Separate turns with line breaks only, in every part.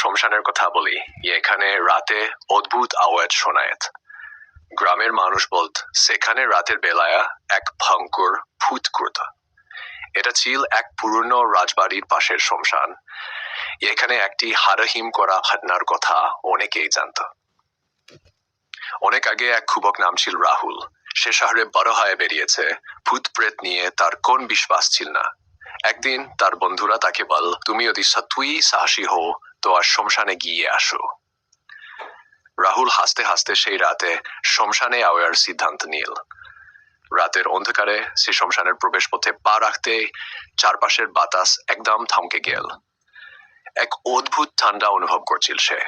শ্মশানের কথা বলি এখানে রাতে অদ্ভুত আওয়াজ শোনায়েত। গ্রামের মানুষ বলত, সেখানে রাতের বেলায় এক ভয়ঙ্কর ভূত করত এটা ছিল এক পুরনো রাজবাড়ির পাশের শ্মশান। এখানে একটি হারহিম করা ঘটনার কথা অনেকেই জানত। অনেক আগে এক খুবক নাম ছিল রাহুল। সে শহরে বড় হয়ে বেরিয়েছে। ভূত প্রেত নিয়ে তার কোন বিশ্বাস ছিল না। একদিন তার বন্ধুরা তাকে বল তুমি যদি সত্যই সাহসী হো তো আর শ্মশানে গিয়ে আসো। রাহুল হাসতে হাসতে সেই রাতে শ্মশানে আওয়ার সিদ্ধান্ত নিল। রাতের অন্ধকারে সে শ্মশানের প্রবেশ পথে পা রাখতে চারপাশের বাতাস একদম থামকে গেল। এক অদ্ভুত ঠান্ডা অনুভব করছিল সে।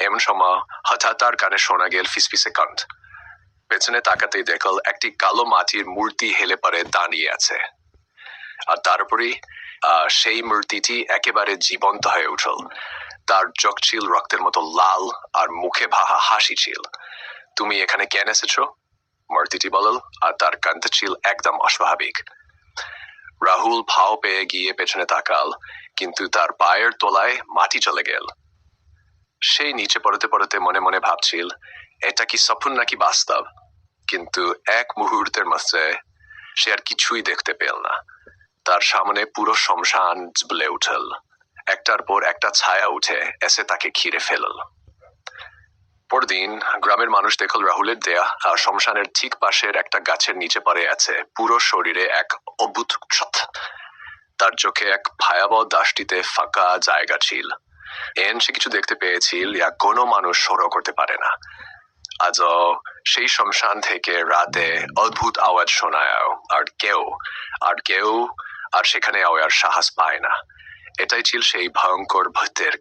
এমন সময় হঠাৎ তার কানে শোনা গেল ফিসফিসে কণ্ঠ। পেছনে তাকাতেই দেখল একটি কালো মাটির মূর্তি হেলে পরে দাঁড়িয়ে আছে। আর তারপরেই আহ, সেই মূর্তিটি একেবারে জীবন্ত হয়ে উঠল। তার চোখ ছিল রক্তের মতো লাল আর মুখে ভাহা হাসি ছিল। তুমি এখানে কেন এসেছ? মূর্তিটি বলল আর তার কান্ত ছিল একদম অস্বাভাবিক। রাহুল ভাও পেয়ে গিয়ে পেছনে তাকাল কিন্তু তার পায়ের তলায় মাটি চলে গেল। সেই নিচে পড়তে পড়তে মনে মনে ভাবছিল এটা কি স্বপ্ন নাকি বাস্তব? কিন্তু এক মুহূর্তের মধ্যে সে আর কিছুই দেখতে পেল না। তার সামনে পুরো শমশান বলে উঠল। একটার পর একটা ছায়া উঠে এসে তাকে ঘিরে ফেলল। পরদিন গ্রামের মানুষ দেখল রাহুলের দেয়া আর শ্মশানের ঠিক পাশের একটা গাছের নিচে পড়ে আছে পুরো শরীরে এক অদ্ভুত তার চোখে এক ভয়াবহ দাসটিতে ফাঁকা জায়গা ছিল। এন সে কিছু দেখতে পেয়েছিল, ইয়া কোনো মানুষ সরো করতে পারে না। আজও সেই শ্মশান থেকে রাতে অদ্ভুত আওয়াজ শোনায়, আর কেউ আর কেউ আর সেখানে আওয়ার সাহস পায় না। এটাই ছিল সেই ভয়ঙ্কর ভূতের